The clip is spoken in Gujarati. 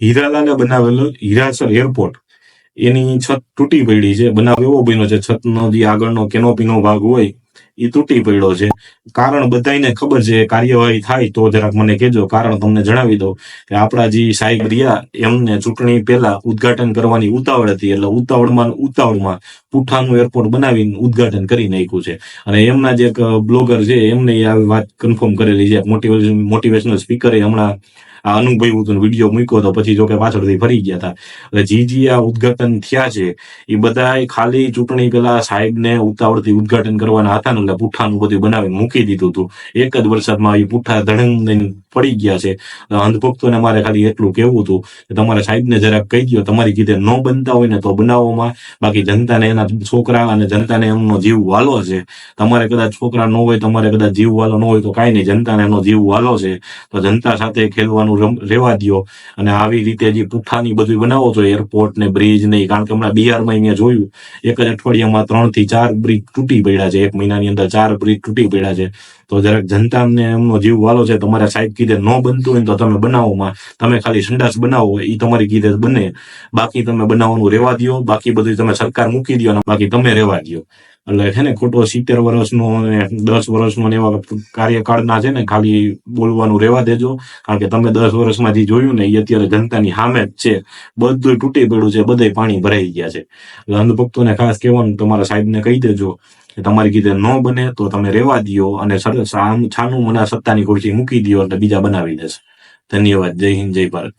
હીરાલાલે બનાવેલો હીરાસર એરપોર્ટ એની છત તૂટી પડી છે. બનાવ એવો બન્યો છે, છતનો જે આગળનો કેનોપીનો ભાગ હોય એ તૂટી પડ્યો છે. કારણ બધાને ખબર છે, કાર્યવાહી થાય તો જરાક મને કહેજો. કારણ તમને જણાવી દઉં કે આપણા જે સાહેબ રહ્યા, એમને ચૂંટણી પહેલા ઉદ્ઘાટન કરવાની ઉતાવળ હતી. એટલે ઉતાવળમાં ઉતાવળમાં પુઠાનું એરપોર્ટ બનાવીને ઉદઘાટન કરી નાખ્યું છે. અને એમના જે બ્લોગર છે, એમને આવી વાત કન્ફર્મ કરેલી છે. મોટિવેશન મોટિવેશનલ સ્પીકરે હમણાં આ અનુભવ્યું હતું વીડિયો મૂક્યો તો પછી જોકે પાછળથી ફરી ગયા હતા. એટલે જી જી આ ઉદ્ઘાટન થયા છે. એ બધા ખાલી ચૂંટણી પેલા સાહેબને ઉતાવળથી ઉદઘાટન કરવાના હતા ને પુઠ્ઠાનું બધું બનાવીને મૂકી દીધું હતું. એક જ વરસાદમાં એ પુઠ્ઠા ધડંગ પડી ગયા છે. અંધભક્તોને મારે ખાલી એટલું કહેવું હતું કે તમારે સાહેબને જરાક કહી દો તમારી કીધે ન બનતા હોય ને તો બનાવવામાં બાકી જનતાને એના છોકરા અને જનતાને એમનો જીવ વાલો છે. તમારે કદાચ છોકરા ન હોય, તમારે કદાચ જીવ વાલો ન હોય તો કાંઈ નહીં, જનતાને એનો જીવ વાલો છે. તો જનતા સાથે ખેલવાનું રહેવા દ્યો. અને આવી રીતે જે પુઠ્ઠાની બધું બનાવો છો, એરપોર્ટ ને બ્રિજ ને કારણ કે હમણાં બિહારમાં અહીંયા જોયું, એક જ અઠવાડિયામાં ત્રણથી ચાર બ્રિજ તૂટી પડ્યા છે. એક મહિનાની અંદર ચાર બ્રિજ તૂટી પડ્યા છે. તો જરાક જનતાને એમનો જીવ વાલો છે, તમારા સાહેબ કીધે ન બનતું હોય તો તમે બનાવોમાં તમે ખાલી સંડાસ બનાવો એ તમારી કીધે બને. બાકી તમે બનાવવાનું રેવા દો બાકી બધું તમે સરકાર મૂકી દો બાકી તમે રેવા દો એટલે છે ને ખોટો સિત્તેર વર્ષનો અને દસ વર્ષનો ને એવા કાર્યકાળના છે ને ખાલી બોલવાનું રેવા દેજો. કારણ કે તમે દસ વર્ષમાં જે જોયું ને એ અત્યારે જનતાની સામે જ છે. બધું તૂટી પડ્યું છે, બધે પાણી ભરાઈ ગયા છે. એટલે અંધભક્તોને ખાસ કહેવાનું તમારા સાહેબને કહી દેજો. કે તમારી કીધે ન બને તો તમે રેવા દ્યો અને છાનું મને સત્તાની ખુરશી મૂકી દો એટલે બીજા બનાવી દેશે. ધન્યવાદ. જય હિન્દ, જય ભારત.